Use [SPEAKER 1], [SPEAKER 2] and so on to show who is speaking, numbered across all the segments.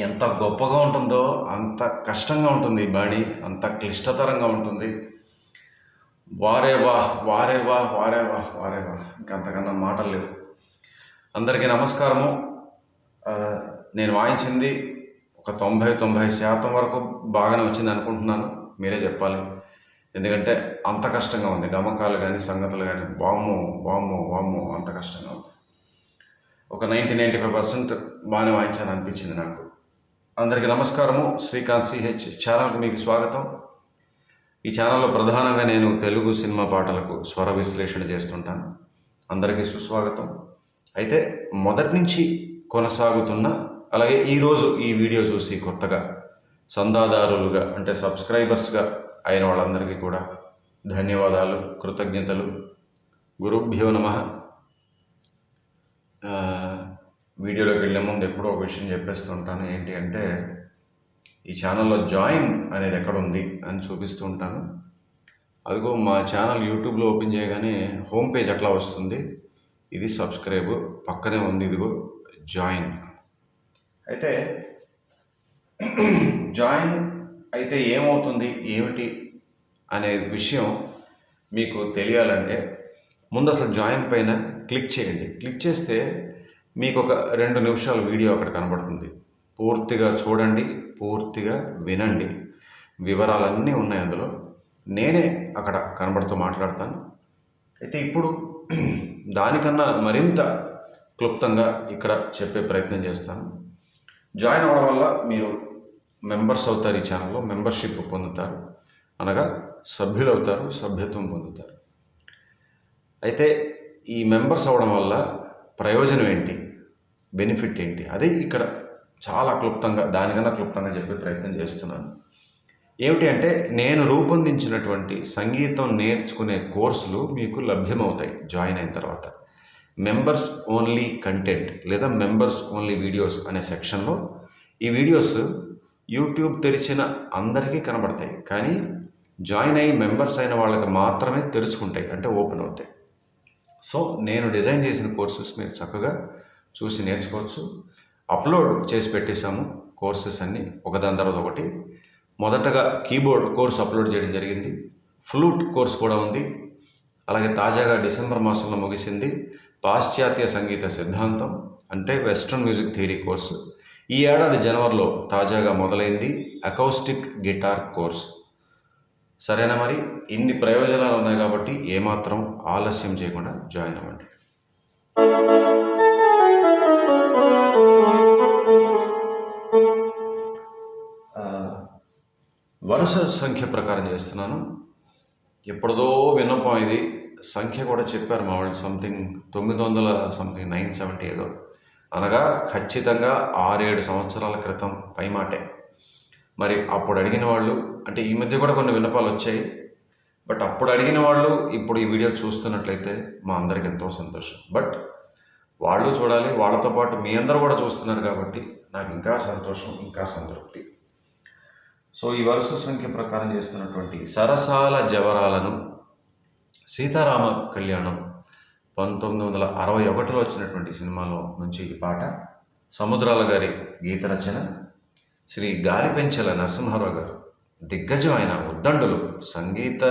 [SPEAKER 1] ఎంత గొప్పగా ఉంటుందో అంత కష్టంగా ఉంటుంది ఈ బాణి అంత క్లిష్టతరంగా ఉంటుంది. వారే వా వారే వా వారే వా వారే వా. ఇంకంతకన్నా మాటలు లేవు. అందరికీ నమస్కారము. నేను వాయించింది ఒక తొంభై తొంభై శాతం వరకు బాగానే వచ్చింది అనుకుంటున్నాను. మీరే చెప్పాలి. ఎందుకంటే అంత కష్టంగా ఉంది. గమకాలు కానీ సంగతులు కానీ బాము బాము వాము అంత కష్టంగా ఉంది. ఒక నైంటీ నైంటీ ఫైవ్ పర్సెంట్ బాగానే వాయించాలని అనిపించింది నాకు. అందరికీ నమస్కారము. శ్రీకాంత్ సిహెచ్ ఛానల్కి మీకు స్వాగతం. ఈ ఛానల్లో ప్రధానంగా నేను తెలుగు సినిమా పాటలకు స్వర విశ్లేషణ చేస్తుంటాను. అందరికీ సుస్వాగతం. అయితే మొదటి నుంచి కొనసాగుతున్న అలాగే ఈరోజు ఈ వీడియో చూసి కొత్తగా చందాదారులుగా అంటే సబ్స్క్రైబర్స్గా అయిన వాళ్ళందరికీ కూడా ధన్యవాదాలు కృతజ్ఞతలు. గురుభ్యో నమ. వీడియోలోకి వెళ్ళే ముందు ఎప్పుడో ఒక విషయం చెప్పేస్తుంటాను. ఏంటి అంటే ఈ ఛానల్లో జాయిన్ అనేది ఎక్కడ ఉంది అని చూపిస్తూ ఉంటాను. అదిగో మా ఛానల్ యూట్యూబ్లో ఓపెన్ చేయగానే హోమ్ పేజ్ అట్లా వస్తుంది. ఇది సబ్స్క్రైబ్ పక్కనే ఉంది ఇదిగో జాయిన్. అయితే జాయిన్ అయితే ఏమవుతుంది ఏమిటి అనే విషయం మీకు తెలియాలంటే ముందు అసలు జాయిన్ పైన క్లిక్ చేయండి. క్లిక్ చేస్తే మీకు ఒక రెండు నిమిషాల వీడియో అక్కడ కనబడుతుంది. పూర్తిగా చూడండి పూర్తిగా వినండి. వివరాలన్నీ ఉన్నాయి అందులో. నేనే అక్కడ కనబడుతూ మాట్లాడతాను. అయితే ఇప్పుడు దానికన్నా మరింత క్లుప్తంగా ఇక్కడ చెప్పే ప్రయత్నం చేస్తాను. జాయిన్ అవ్వడం వల్ల మీరు మెంబర్స్ అవుతారు ఈ ఛానల్లో మెంబర్షిప్ పొందుతారు. అనగా సభ్యులు అవుతారు సభ్యత్వం పొందుతారు. అయితే ఈ మెంబర్స్ అవ్వడం వల్ల ప్రయోజనం ఏంటి? బెనిఫిట్ ఏంటి? అదే ఇక్కడ చాలా క్లుప్తంగా దానికన్నా క్లుప్తంగా చెప్పే ప్రయత్నం చేస్తున్నాను. ఏమిటి అంటే నేను రూపొందించినటువంటి సంగీతం నేర్చుకునే కోర్సులు మీకు లభ్యమవుతాయి జాయిన్ అయిన తర్వాత. మెంబర్స్ ఓన్లీ కంటెంట్ లేదా మెంబర్స్ ఓన్లీ వీడియోస్ అనే సెక్షన్లో ఈ వీడియోస్ యూట్యూబ్ తెరిచిన అందరికీ కనబడతాయి. కానీ జాయిన్ అయ్యి మెంబర్స్ అయిన వాళ్ళకి మాత్రమే తెరుచుకుంటాయి అంటే ఓపెన్ అవుతాయి. సో నేను డిజైన్ చేసిన కోర్సెస్ మీరు చక్కగా చూసి నేర్చుకోవచ్చు. అప్లోడ్ చేసి పెట్టేశాము కోర్సెస్ అన్నీ ఒకదాని తర్వాత ఒకటి. మొదటగా కీబోర్డ్ కోర్స్ అప్లోడ్ చేయడం జరిగింది. ఫ్లూట్ కోర్స్ కూడా ఉంది. అలాగే తాజాగా డిసెంబర్ మాసంలో ముగిసింది పాశ్చాత్య సంగీత సిద్ధాంతం అంటే వెస్ట్రన్ మ్యూజిక్ థియరీ కోర్సు. ఈ ఏడాది జనవరిలో తాజాగా మొదలైంది అకౌస్టిక్ గిటార్ కోర్స్. సరేనా మరి? ఇన్ని ప్రయోజనాలు ఉన్నాయి కాబట్టి ఏమాత్రం ఆలస్యం చేయకుండా జాయిన్ అవ్వండి. వరుస సంఖ్య ప్రకారం చేస్తున్నాను. ఎప్పుడదో విన్నపం ఇది. సంఖ్య కూడా చెప్పారు మా వాళ్ళు. సంథింగ్ తొమ్మిది వందల సంథింగ్ నైన్ సెవెంటీ ఏదో. అనగా ఖచ్చితంగా ఆరేడు సంవత్సరాల క్రితం పైమాటే. మరి అప్పుడు అడిగిన వాళ్ళు అంటే ఈ మధ్య కూడా కొన్ని విన్నపాలు వచ్చాయి. బట్ అప్పుడు అడిగిన వాళ్ళు ఇప్పుడు ఈ వీడియో చూస్తున్నట్లయితే మా అందరికి ఎంతో సంతోషం. బట్ వాళ్ళు చూడాలి వాళ్ళతో పాటు మీ అందరూ కూడా చూస్తున్నారు కాబట్టి నాకు ఇంకా సంతోషం ఇంకా సంతృప్తి. సో ఈ వరుస సంఖ్య ప్రకారం చేస్తున్నటువంటి సరసాల జవరాలను సీతారామ కళ్యాణం పంతొమ్మిది వందల అరవై ఒకటిలో వచ్చినటువంటి సినిమాలో నుంచి ఈ పాట సముద్రాల గారి గీత రచన శ్రీ గాలిపెంచల నరసింహారావు గారు. దిగ్గజం ఆయన ఉద్దండులు సంగీత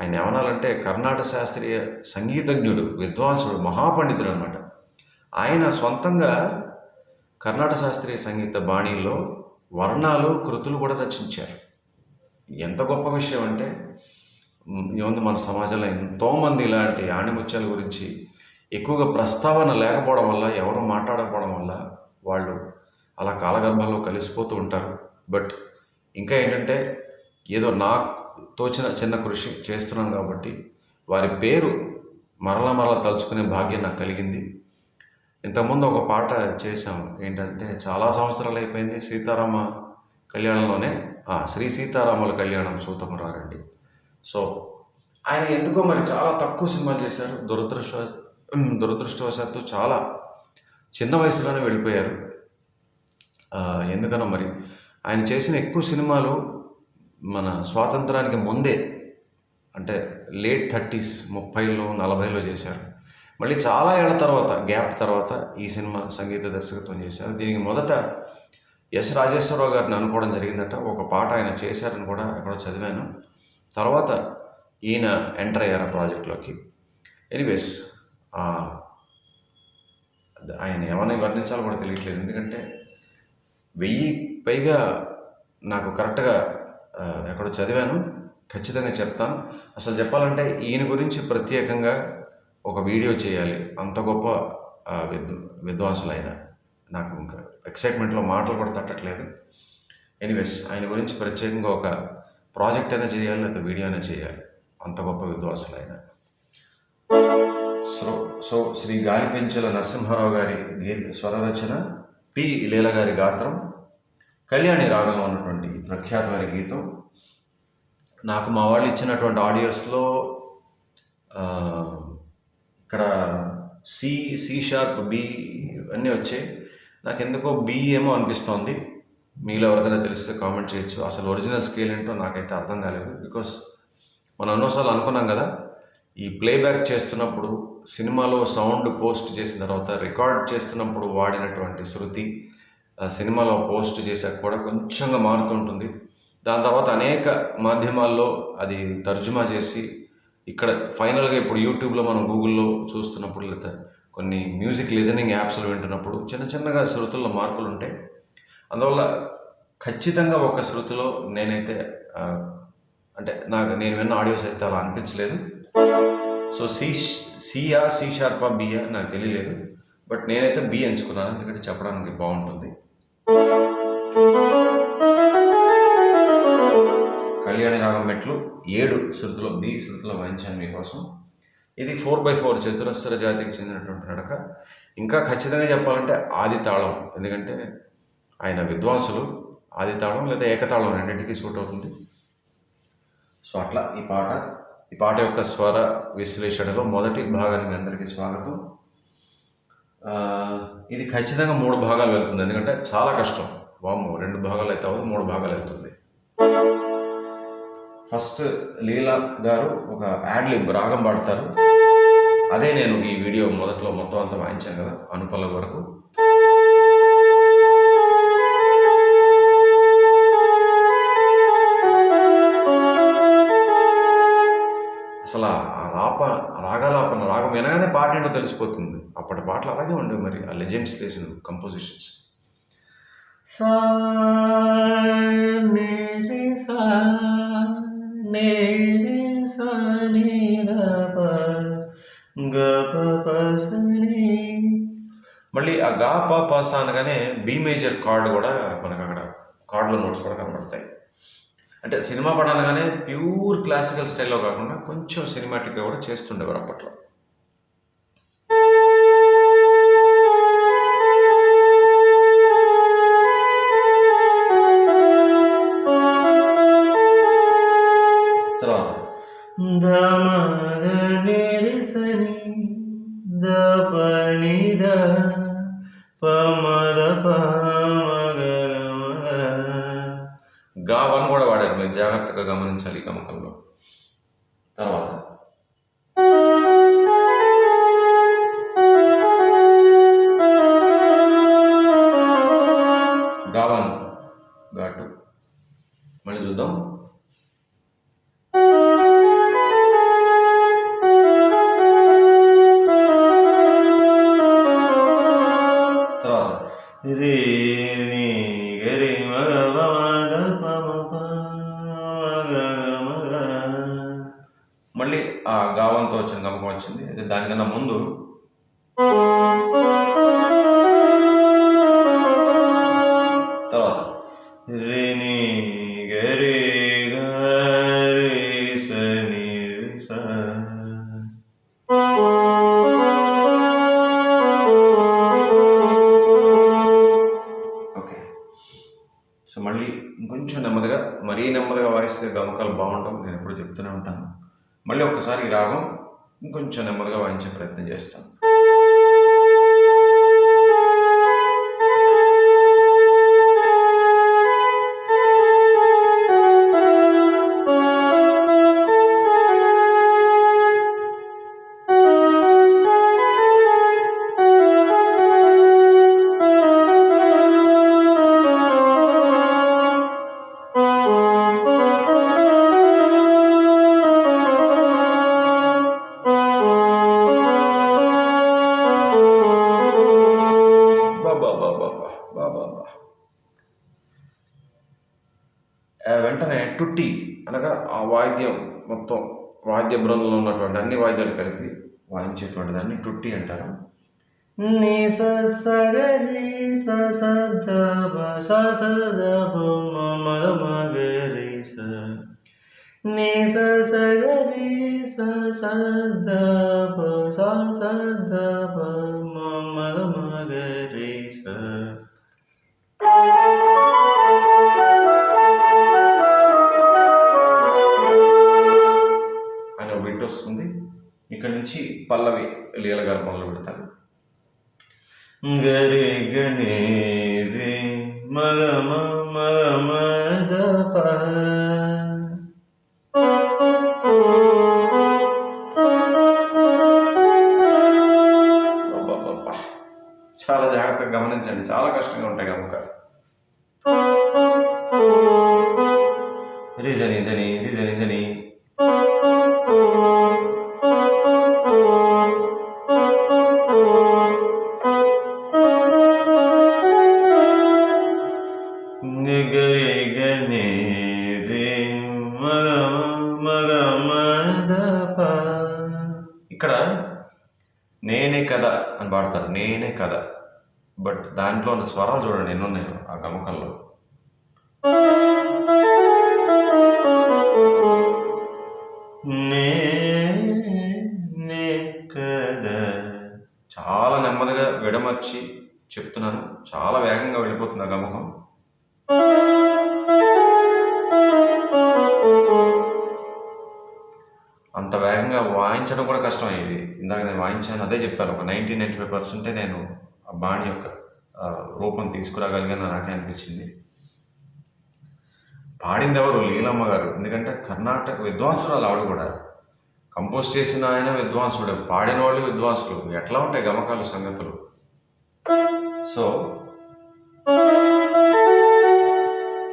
[SPEAKER 1] ఆయన ఏమనాలంటే కర్ణాటక శాస్త్రీయ సంగీతజ్ఞుడు విద్వాంసుడు మహాపండితుడు అనమాట ఆయన సొంతంగా కర్ణాటక శాస్త్రీయ సంగీత బాణీల్లో వర్ణాలు కృతులు కూడా రచించారు. ఎంత గొప్ప విషయం అంటే ఏముంది మన సమాజంలో ఎంతోమంది ఇలాంటి ఆణిముత్యాల గురించి ఎక్కువగా ప్రస్తావన లేకపోవడం వల్ల ఎవరు మాట్లాడకపోవడం వల్ల వాళ్ళు అలా కాలగర్భంలో కలిసిపోతూ ఉంటారు. బట్ ఇంకా ఏంటంటే ఏదో నా తోచిన చిన్న కృషి చేస్తున్నాను కాబట్టి వారి పేరు మరలా మరలా తలుచుకునే భాగ్యం నాకు కలిగింది. ఇంతకుముందు ఒక పాట చేశాం. ఏంటంటే చాలా సంవత్సరాలు అయిపోయింది సీతారామ కళ్యాణంలోనే. శ్రీ సీతారాముల కళ్యాణం చూతమరారండి సో ఆయన ఎందుకో మరి చాలా తక్కువ సినిమాలు చేశారు. దురదృష్ట దురదృష్టవశాత్తు చాలా చిన్న వయసులోనే వెళ్ళిపోయారు. ఎందుకనో మరి. ఆయన చేసిన ఎక్కువ సినిమాలు మన స్వాతంత్రానికి ముందే అంటే లేట్ థర్టీస్ ముప్పైలో నలభైలో చేశారు. మళ్ళీ చాలా ఏళ్ళ తర్వాత గ్యాప్ తర్వాత ఈ సినిమా సంగీత దర్శకత్వం చేశారు. దీనికి మొదట ఎస్ రాజేశ్వరరావు గారిని అనుకోవడం జరిగిందట. ఒక పాట ఆయన చేశారని కూడా ఎక్కడో చదివాను. తర్వాత ఈయన ఎంటర్ అయ్యారు ప్రాజెక్ట్లోకి. ఎనీవేస్ ఆయన ఏమైనా వర్ణించాలో కూడా తెలియట్లేదు. ఎందుకంటే వెయ్యి పైగా నాకు కరెక్ట్గా ఎక్కడో చదివాను. ఖచ్చితంగా చెప్తాను అసలు చెప్పాలంటే ఈయన గురించి ప్రత్యేకంగా ఒక వీడియో చేయాలి. అంత గొప్ప విద్ విద్వాంసులైన నాకు ఇంకా ఎక్సైట్మెంట్లో మాటలు కూడా తట్టట్లేదు. ఎనీవేస్ ఆయన గురించి ప్రత్యేకంగా ఒక ప్రాజెక్ట్ అయినా చేయాలి లేదా వీడియో అయినా చేయాలి. అంత గొప్ప విద్వాంసులైన. సో సో శ్రీ గాలిపెంచల నరసింహారావు గారి గీ స్వర రచన పి. లీల గారి గాత్రం కళ్యాణి రాగంలో ఉన్నటువంటి ప్రఖ్యాతమైన గీతం. నాకు మా వాళ్ళు ఇచ్చినటువంటి ఆడియోస్లో ఇక్కడ సి సి షార్ప్ బి అన్నీ వచ్చాయి. నాకు ఎందుకో బి ఏమో అనిపిస్తోంది. మీలో ఎవరికైనా తెలిస్తే కామెంట్ చేయొచ్చు. అసలు ఒరిజినల్ స్కేల్ ఏంటో నాకైతే అర్థం కాలేదు. బికాస్ మనం ఎన్నోసార్లు అనుకున్నాం కదా ఈ ప్లేబ్యాక్ చేస్తున్నప్పుడు సినిమాలో సౌండ్ పోస్ట్ చేసిన తర్వాత రికార్డ్ చేస్తున్నప్పుడు వాడినటువంటి శృతి ఆ సినిమాలో పోస్ట్ చేశాక కూడా కొంచెంగా మారుతుంటుంది. దాని తర్వాత అనేక మాధ్యమాల్లో అది తర్జుమా చేసి ఇక్కడ ఫైనల్గా ఇప్పుడు యూట్యూబ్లో మనం గూగుల్లో చూస్తున్నప్పుడు లేదా కొన్ని మ్యూజిక్ లిజనింగ్ యాప్స్లో వింటున్నప్పుడు చిన్న చిన్నగా శృతుల్లో మార్పులు ఉంటాయి. అందువల్ల ఖచ్చితంగా ఒక శృతిలో నేనైతే అంటే నాకు నేను విన్న ఆడియోస్ అయితే అలా అనిపించలేదు. సో సి సియా సి షార్పా బియా నాకు తెలియలేదు. బట్ నేనైతే బి ఎంచుకున్నాను. ఎందుకంటే చెప్పడానికి బాగుంటుంది. కళ్యాణి రాగం మెట్లు ఏడు శృతిలో బి శృతిలో వాయించాను మీకోసం. ఇది ఫోర్ బై ఫోర్ చతురస్ర జాతికి చెందినటువంటి నడక. ఇంకా ఖచ్చితంగా చెప్పాలంటే ఆది తాళం ఎందుకంటే ఆయన విద్వాంసులు. ఆది తాళం లేదా ఏకతాళం రెండింటికి సూట్ అవుతుంది. సో అట్లా ఈ పాట ఈ పాట యొక్క స్వర విశ్లేషణలో మొదటి భాగానికి అందరికీ స్వాగతం. ఇది ఖచ్చితంగా మూడు భాగాలు వెళ్తుంది ఎందుకంటే చాలా కష్టం. వాము రెండు భాగాలు అయితే అవ్వదు మూడు భాగాలు వెళ్తుంది. ఫస్ట్ లీలా గారు ఒక యాడ్లిబ్ రాగం పాడతారు. అదే నేను ఈ వీడియో మొదట్లో మొత్తం అంతా వాయించాను కదా అనుపల్ల వరకు. అసలు ఆ రాప రాగాలాపన రాగం వినగానే పాట ఏంటో తెలిసిపోతుంది. అప్పటి పాటలు అలాగే ఉండేవి మరి ఆ లెజెండ్స్ చేసిన కంపోజిషన్స్ సా. మళ్ళీ ఆ గా ప అనగానే బి మేజర్ కార్డ్ కూడా మనకు అక్కడ కార్డులో నోట్స్ కూడా కనబడతాయి. అంటే సినిమా పడాలగానే ప్యూర్ క్లాసికల్ స్టైల్లో కాకుండా కొంచెం సినిమాటిక్గా కూడా చేస్తుండేవారు అప్పట్లో. వాడారు. మీరు జాగ్రత్తగా గమనించాలి ఈ గమకంలో. తర్వాత. గావన్. ఘాటు మళ్ళీ చూద్దాం. వచ్చింది వచ్చిన గమకం వచ్చింది. అయితే దానికన్నా ముందు తర్వాత గరి ఓకే. సో మళ్ళీ ఇంకొంచెం నెమ్మదిగా మరీ నెమ్మదిగా వాయిస్తే గమకాలు బాగుంటాం నేను ఎప్పుడు చెప్తూనే ఉంటాను. మళ్ళీ ఒక్కసారి రాగం ఇంకొంచెం నెమ్మదిగా వాయించే ప్రయత్నం చేస్తాను ఆ వాయిద్యం మొత్తం వాద్య బృందంలో ఉన్నటువంటి అన్ని వాయిద్యాలు కలిపి వాయించేటువంటి దాన్ని టుట్టి అంటారు.
[SPEAKER 2] నీ స.
[SPEAKER 1] పల్లవి లీల గారు మొదలు పెడతారు.
[SPEAKER 2] గరే గని రే మగమ మగమ ద
[SPEAKER 1] అని పాడతారు. నేనే కథ. బట్ దాంట్లో ఉన్న స్వరాలు చూడండి ఎన్ని ఆ గమకంలో.
[SPEAKER 2] నే నే
[SPEAKER 1] చాలా నెమ్మదిగా విడమర్చి చెప్తున్నాను. చాలా వేగంగా వెళ్ళిపోతుంది ఆ గమకం. వాయించడం కూడా కష్టం అయ్యేది. ఇందాక నేను వాయించాను అదే చెప్పాను. ఒక నైంటీ నైంటీ ఫైవ్ పర్సెంటే నేను ఆ బాణి యొక్క రూపం తీసుకురాగలిగాను నాకే అనిపించింది. పాడింది ఎవరు? లీలమ్మ గారు. ఎందుకంటే కర్ణాటక విద్వాంసురాలు ఆవిడ కూడా. కంపోజ్ చేసిన ఆయన విద్వాంసుడు. పాడిన వాళ్ళు విద్వాంసులు. ఎట్లా ఉంటాయి గమకాలు సంగతులు? సో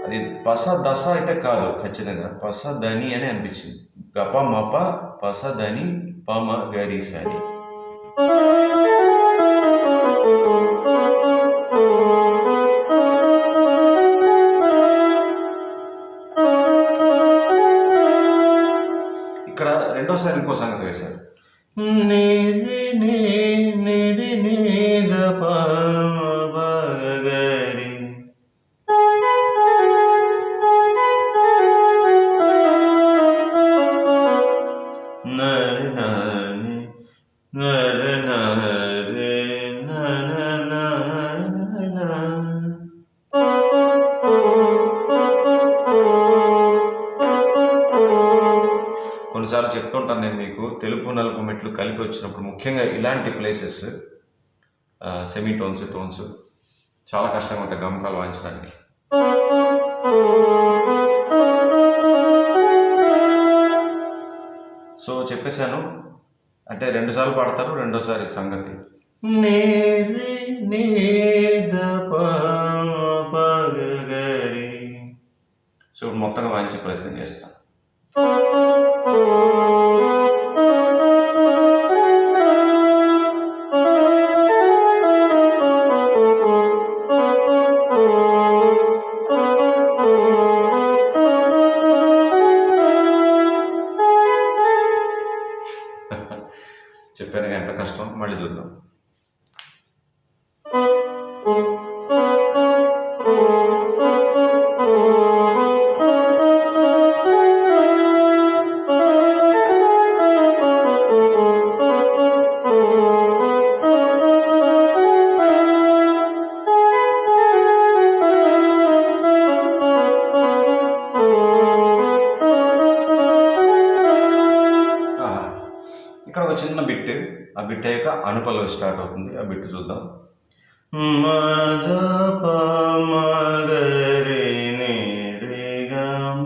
[SPEAKER 1] అది పస దశ అయితే కాదు ఖచ్చితంగా. పస దని అని అనిపించింది. గప మప పస దని పమ గరీస్ అని ఇక్కడ రెండోసారి ఇంకో సంగతి వేశారు.
[SPEAKER 2] ని రి ని ని
[SPEAKER 1] కలిపి వచ్చినప్పుడు ముఖ్యంగా ఇలాంటి ప్లేసెస్ సెమీ టోన్స్ టోన్స్ చాలా కష్టంగా ఉంటాయి గమకాలు వాయించడానికి. సో చెప్పేశాను అంటే రెండుసార్లు పాడతారు రెండోసారి సంగతి. సో మొత్తంగా వాయించే ప్రయత్నం చేస్తాను. అనుపల్లవి స్టార్ట్ అవుతుంది. ఆ బిట్ చూద్దాం.
[SPEAKER 2] మ ప మ రి ని రి గ మ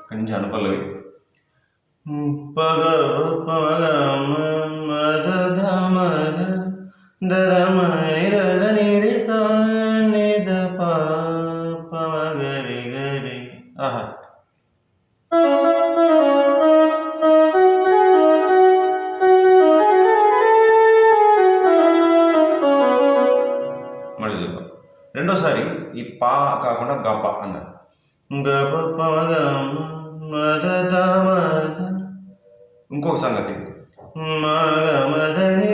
[SPEAKER 1] ఇక్కడి నుంచి అనుపల్లవి
[SPEAKER 2] పగ పగ మద ధమ దద మని రగ నిరి నిద ప పమ గరి మళ్ళీ చూద్దాం.
[SPEAKER 1] రెండోసారి ఈ పా కాకుండా గప అన్నారు. ఇంకొక సంగతి.
[SPEAKER 2] మగ
[SPEAKER 1] మదని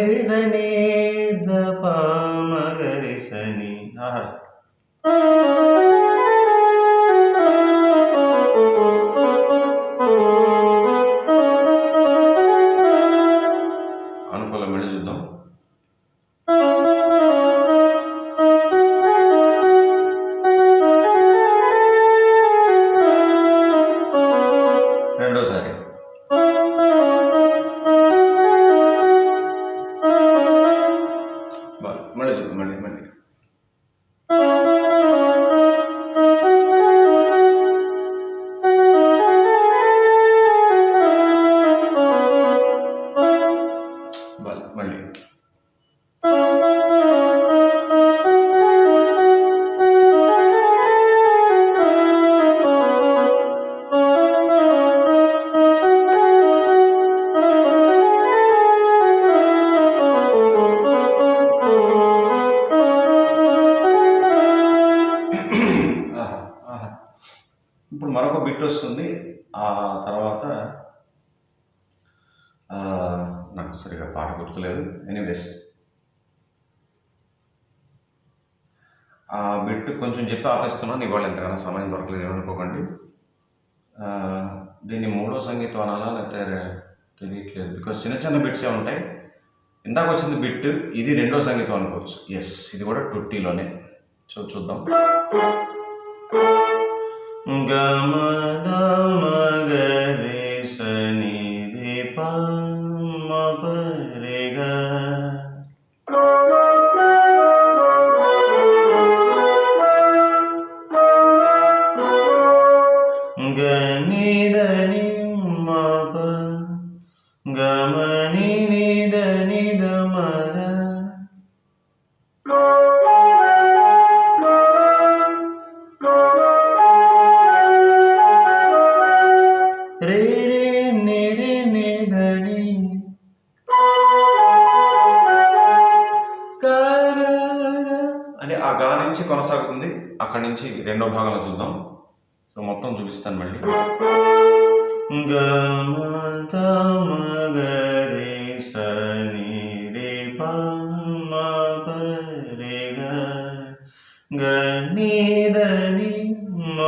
[SPEAKER 1] మరొక బిట్ వస్తుంది. ఆ తర్వాత నాకు సరిగా పాట గుర్తులేదు. ఎనీవేస్ ఆ బిట్ కొంచెం చెప్పి ఆపేస్తున్నాను. ఇవాళ ఎంతగానో సమయం దొరకలేదు ఏమనుకోకండి. దీన్ని మూడో సంగీతం అనాలా లేకపోతే తెలియట్లేదు. బికాస్ చిన్న చిన్న బిట్సే ఉంటాయి. ఇందాక వచ్చింది బిట్ ఇది రెండో సంగీతం అనుకోవచ్చు. ఎస్ ఇది కూడా ట్వంటీలోనే చూ చూద్దాం.
[SPEAKER 2] గమద మగరి రే ప మ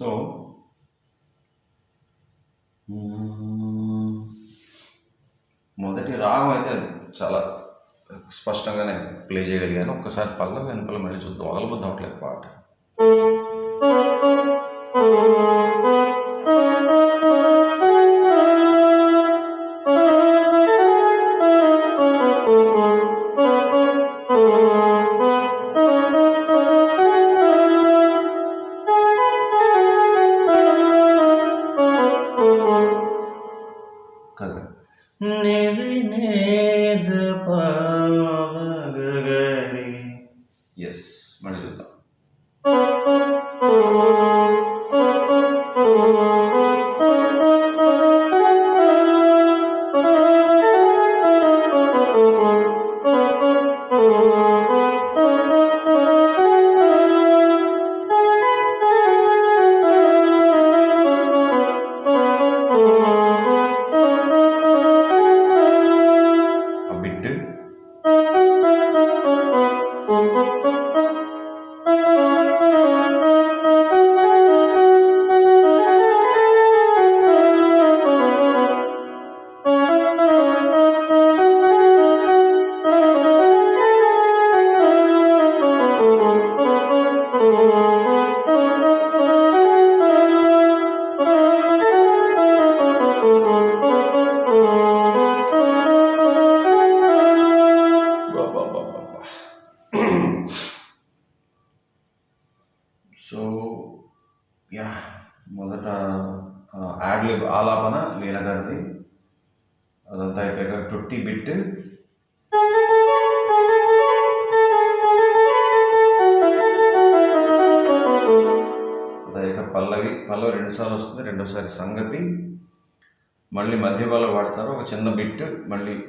[SPEAKER 1] సో మొదటి రాగం అయితే చాలా స్పష్టంగానే ప్లే చేయగలిగాను. ఒక్కసారి పల్ల వెనుకల మళ్ళీ చూద్దాం. వదలబుద్ధి అవట్లేదు పాట.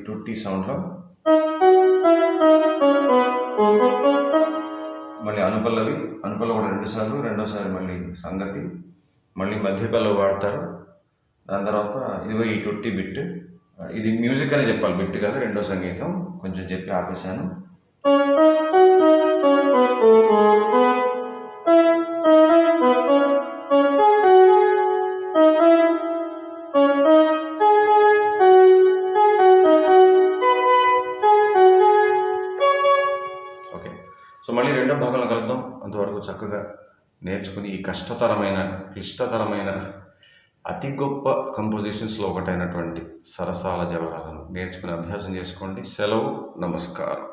[SPEAKER 1] మళ్ళీ టుట్టి సౌండ్లో. మళ్ళీ అనుపల్లవి అనుపల్లవి కూడా రెండుసార్లు రెండోసారి మళ్ళీ సంగతి. మళ్ళీ మధ్యపల్లవి వాడతారు. దాని తర్వాత ఇదిగో ఈ టుట్టి బిట్. ఇది మ్యూజిక్ అని చెప్పాలి బిట్ కాదు రెండో సంగీతం. కొంచెం చెప్పి ఆపేశాను. చక్కగా నేర్చుకుని ఈ కష్టతరమైన క్లిష్టతరమైన అతి గొప్ప కంపోజిషన్స్లో ఒకటైనటువంటి సరసాల జవరాలను నేర్చుకుని అభ్యాసం చేసుకోండి. సెలవు నమస్కారం.